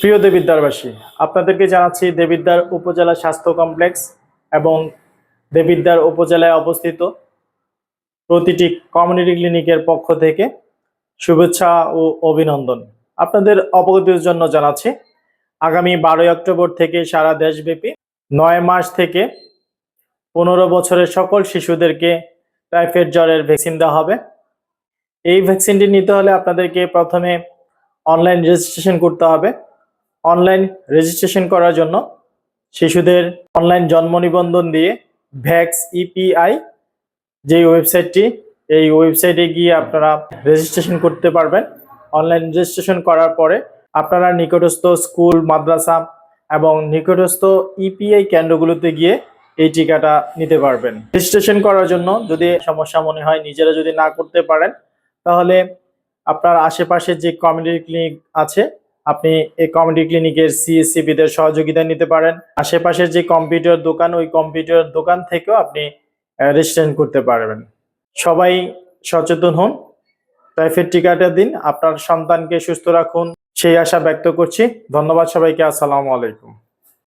প্রিয় দেবিদ্বারবাসী, আপনাদেরকে জানাচ্ছি দেবিদ্বার উপজেলা স্বাস্থ্য কমপ্লেক্স এবং দেবিদ্বার উপজেলায় অবস্থিত প্রতিটি কমিউনিটি ক্লিনিকের পক্ষ থেকে শুভেচ্ছা ও অভিনন্দন। আপনাদের অবগতির জন্য জানাচ্ছি, আগামী বারোই অক্টোবর থেকে সারা দেশব্যাপী নয় মাস থেকে পনেরো বছরের সকল শিশুদেরকে টাইফয়েড জ্বরের ভ্যাকসিন দেওয়া হবে। এই ভ্যাকসিনটি নিতে হলে আপনাদেরকে প্রথমে অনলাইন রেজিস্ট্রেশন করতে হবে। অনলাইন রেজিস্ট্রেশন করার জন্য শিশুদের অনলাইন জন্ম নিবন্ধন দিয়ে ভ্যাক্স ইপিআই যে ওয়েবসাইটটি, এই ওয়েবসাইটে গিয়ে আপনারা রেজিস্ট্রেশন করতে পারবেন। অনলাইন রেজিস্ট্রেশন করার পরে আপনারা নিকটস্থ স্কুল, মাদ্রাসা এবং নিকটস্থ ইপিআই কেন্দ্রগুলোতে গিয়ে এই টিকাটা নিতে পারবেন। রেজিস্ট্রেশন করার জন্য যদি সমস্যা মনে হয়, নিজেরা যদি না করতে পারেন, তাহলে আপনার আশেপাশে যে কমিউনিটি ক্লিনিক আছে আপনি এই কমিউনিটি ক্লিনিকের সিএসসিবিদের সহযোগিতা নিতে পারেন। আশেপাশের যে কম্পিউটার দোকান, ওই কম্পিউটার দোকান থেকেও আপনি রেজিস্ট্রেশন করতে পারবেন। সবাই সচেতন হন। টাইফয়েড টিকাটা দিন। আপনার সন্তানকে সুস্থ রাখুন। সেই আশা ব্যক্ত করছি। ধন্যবাদ সবাইকে। আসসালামু আলাইকুম।